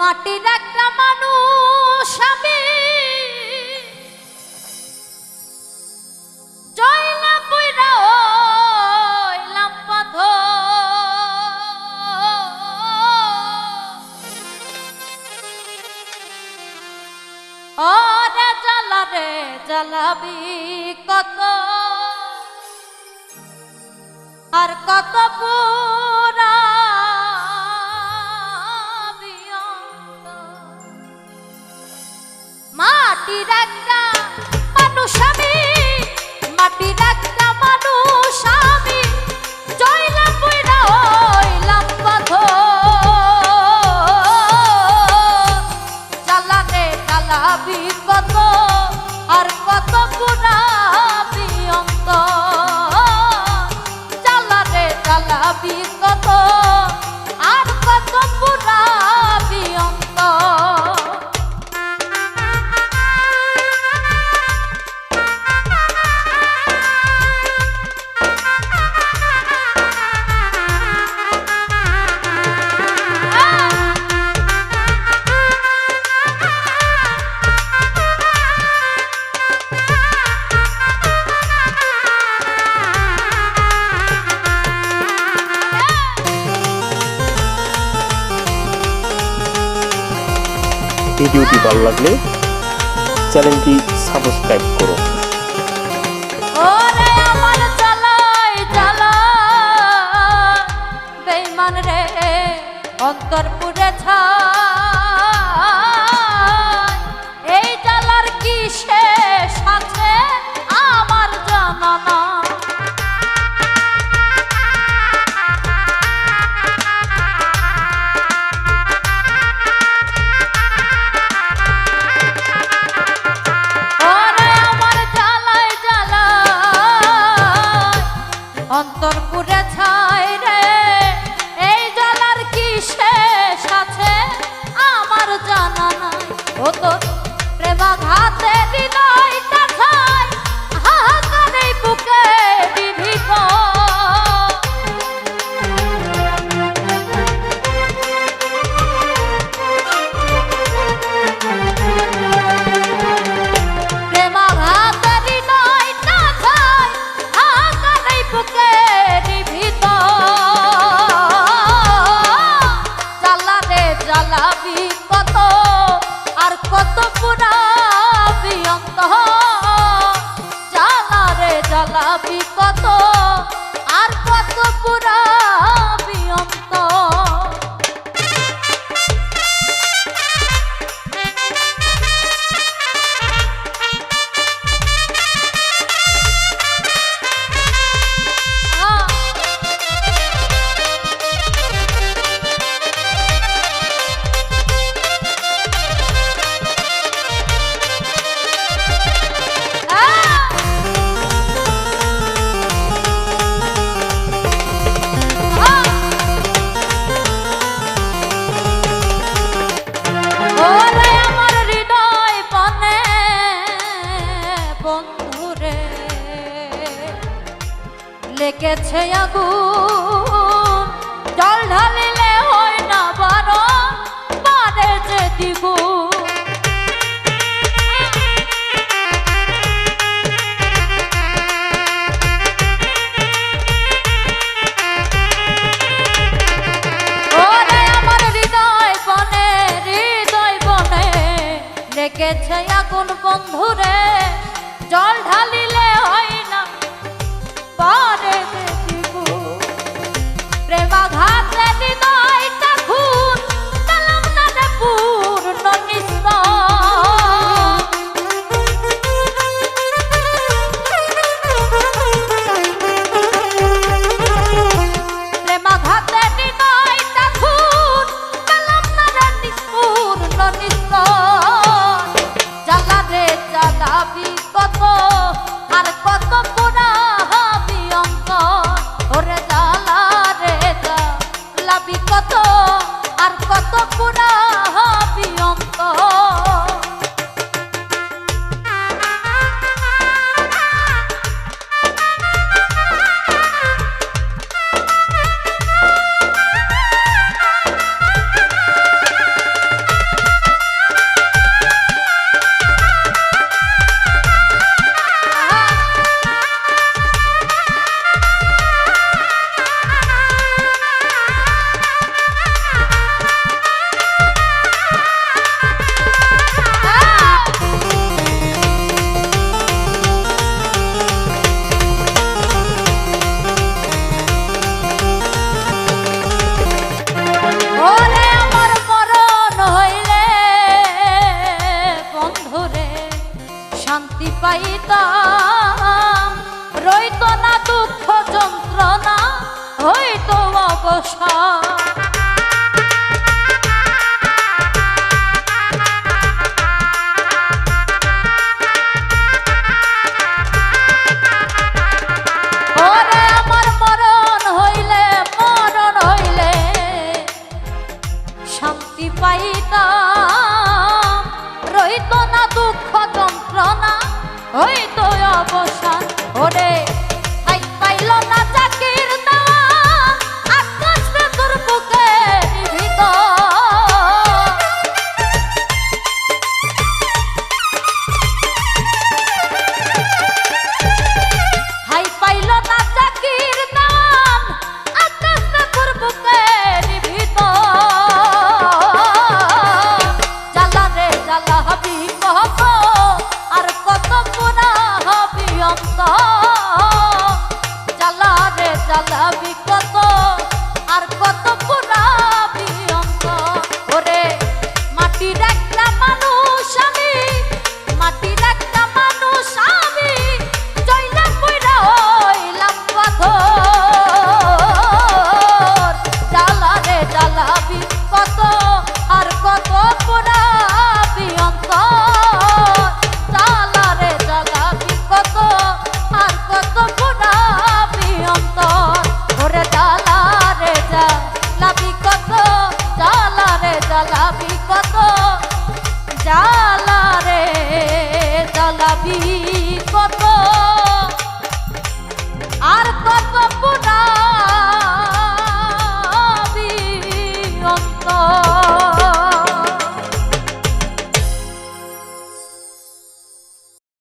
মাটির একটা মানুষ আমি। রে কত। আর কত পুরা মাটির একটা মানুষ আমি। ভিডিওটি ভালো লাগলে চ্যানেলটি সাবস্ক্রাইব করো। অন্তরপুরে আমার অন্তর পুরে জ্বালাবি কত, লেগেছে আগুন। জল ঢালিলে হয় না বারো পারে যে দ্বিগুণ। লেগেছে আগুন বন্ধুরে। জল ঢালিলে হয় পরে দেখিবু। প্রেমাঘাতে হৃদয়টা খুন কালাম রে পূর্ণ প্রেমাঘাতে হৃদয়টা খুন কালাম না রে নিষ্পূর্ণ কত জ্বালাবি কত আর কত